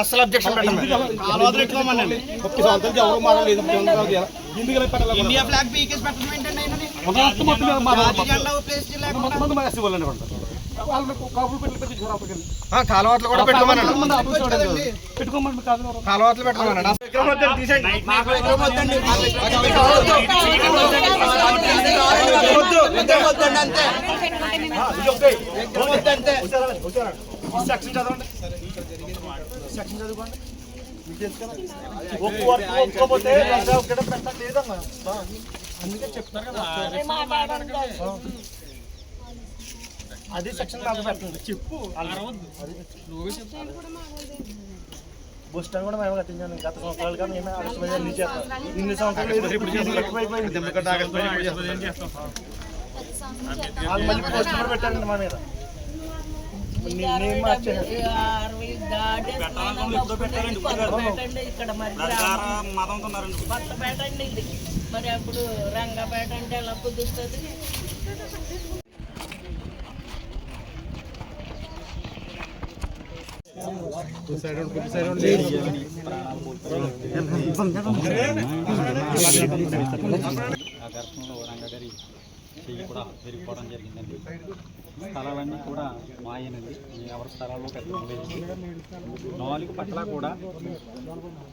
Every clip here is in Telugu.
అసలు అబ్జెక్షన్ ఇండియా ఫ్లాగ్ పీకేసి పెట్టడం ఏంటండి ఆయనని? జాతి జెండా ప్లేస్ లేకుండా కాలువట్లు కూడా పెట్టమన్నాడు పెట్టుకోమనండి. కాలువట్లు పెట్టమన్నాడు మాకు విగ్రహం వద్దండి. మాకు విగ్రహం వద్దు. విగ్రహం వద్దండి అంతే. విగ్రహం వద్దంతే. సెక్షన్ చదవండి సెక్షన్ చదువుకోండి ఒక్కడ పెట్టలేదమ్మా అందుకే చెప్తారు కదా అది సెక్షన్ నాకు పెట్టండి. చెప్పు. బస్ స్టాండ్ కూడా మేము కట్టించాను గత సంవత్సరాలు కానీ మేము ఆగస్టు నుంచి చేస్తాం. ఇన్ని సంవత్సరాలు. వాళ్ళు మళ్ళీ పోస్ట్ కూడా పెట్టారండి మా మీద. మరి అప్పుడు రంగపేట అంటే ఎలా కుదురుతుంది? ఆ ఘర్షణలో రంగగారి చెయ్యి కూడా విరిగిపోవడం జరిగిందండి స్థలాలన్నీ కూడా మాయనండి. ఎవరి స్థలాల్లో పెట్టడం లేదు నాలుగు పట్ల కూడా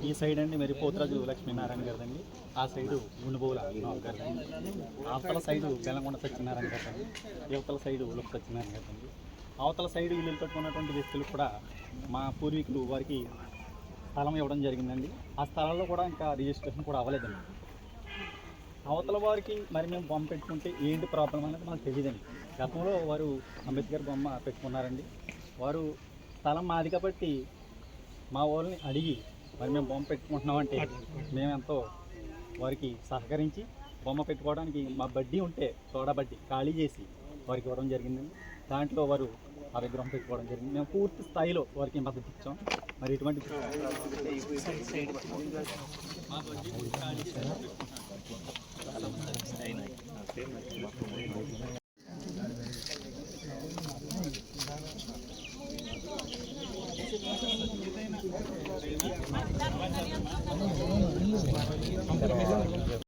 ఈ సైడ్ అండి మరి పోతరాజు లక్ష్మీనారాయణ గారిదండి. ఆ సైడు గుండుబోల గారిదండి. అవతల సైడు బెల్లంకొండ సత్యనారాయణ గారిదండి. యువతల సైడు ఉలుపు సత్యనారాయణ గారిదండి. అవతల సైడ్ ఇల్లు కట్టుకున్నటువంటి వ్యక్తులు కూడా మా పూర్వీకులు వారికి స్థలం ఇవ్వడం జరిగిందండి. ఆ స్థలంలో కూడా ఇంకా రిజిస్ట్రేషన్ కూడా అవ్వలేదండి. అవతల వారికి మరి మేము బొమ్మ పెట్టుకుంటే ఏంటి ప్రాబ్లం అనేది మాకు తెలియదండి గతంలో వారు అంబేద్కర్ బొమ్మ పెట్టుకున్నారండి. వారు స్థలం మాది కాబట్టి మా వాళ్ళని అడిగి మరి మేము బొమ్మ పెట్టుకుంటున్నామంటే మేము ఎంతో వారికి సహకరించి బొమ్మ పెట్టుకోవడానికి మా బడ్డీ ఉంటే సోడా బడ్డీ ఖాళీ చేసి వారికి ఇవ్వడం జరిగిందండి. దాంట్లో వారు ఆ విగ్రహం పెట్టుకోవడం జరిగింది. మేము పూర్తి స్థాయిలో వారికి మద్దతు ఇచ్చాం. మరి ఇటువంటి